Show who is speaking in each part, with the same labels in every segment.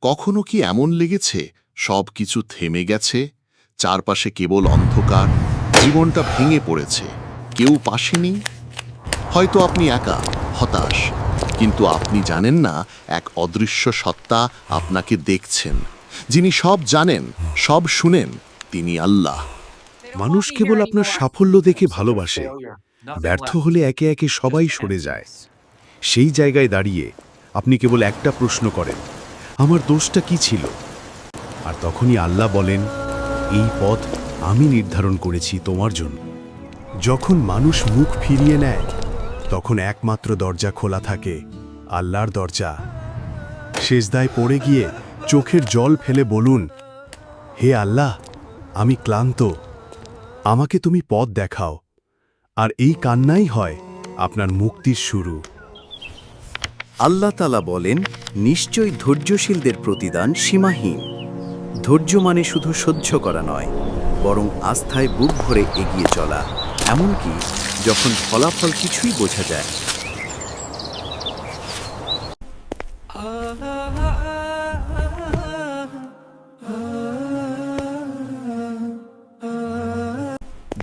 Speaker 1: কখনো কি এমন লেগেছে? সব কিছু থেমে গেছে, চারপাশে কেবল অন্ধকার, জীবনটা ভেঙে পড়েছে। কেউ পাশে নেই হয়তো আপনি একা, হতাশ। কিন্তু আপনি জানেন না, এক অদৃশ্য সত্তা আপনাকে দেখছেন। যিনি সব জানেন, সব শুনেন, তিনি আল্লাহ।
Speaker 2: মানুষ কেবল আপনার সাফল্য দেখে ভালোবাসে। ব্যর্থ হলে একে একে সবাই সরে যায়। সেই জায়গায় দাঁড়িয়ে আপনি কেবল একটা প্রশ্ন করেন আমার দোষটা কি ছিল? আর তখনই আল্লাহ বলেন, এই পথ আমি নির্ধারণ করেছি তোমার জন্য। যখন মানুষ মুখ ফিরিয়ে নেয়, তখন একমাত্র দরজা খোলা থাকে, আল্লাহর দরজা। শেষদায় পড়ে গিয়ে চোখের জল ফেলে বলুন, হে আল্লাহ, আমি ক্লান্ত। আমাকে তুমি পথ দেখাও। আর এই কান্নাই হয় আপনার মুক্তির শুরু।
Speaker 3: আল্লাহ তালা বলেন নিশ্চয়ই ধৈর্যশীলদের প্রতিদান সীমাহীন। ধৈর্য মানে শুধু সহ্য করা নয়, বরং আস্থায় বুক ভরে এগিয়ে চলা। এমনকি যখন ফলাফল কিছুই বোঝা যায়।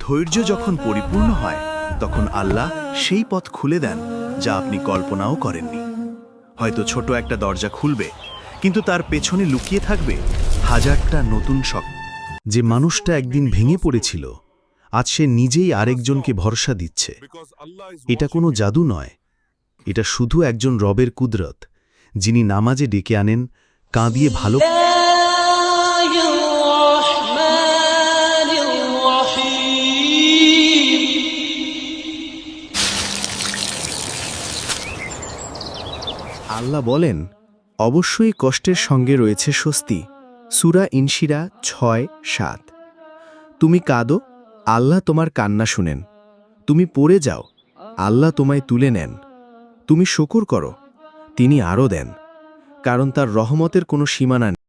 Speaker 4: ধৈর্য যখন পরিপূর্ণ হয়, তখন আল্লাহ সেই পথ খুলে দেন, যা আপনি কল্পনাও করেননি। হয়তো ছোট একটা দরজা খুলবে, কিন্তু তার পেছনে লুকিয়ে থাকবে হাজারটা নতুন শখ
Speaker 2: যে মানুষটা একদিন ভেঙে পড়েছিল, আজ সে নিজেই আরেকজনকে ভরসা দিচ্ছে। এটা কোনো জাদু নয়, এটা শুধু একজন রবের কুদরত, যিনি নামাজে ডেকে আনেন, কাঁদিয়ে ভালো
Speaker 4: আল্লাহ বলেন, অবশ্যই কষ্টের সঙ্গে রয়েছে স্বস্তি। সুরা ইনশিরা ছয়, সাত। তুমি কাঁদো, আল্লাহ তোমার কান্না শুনেন। তুমি পড়ে যাও, আল্লাহ তোমায় তুলে নেন। তুমি শকুর করো, তিনি আরও দেন। কারণ তার রহমতের কোনো সীমানা নেই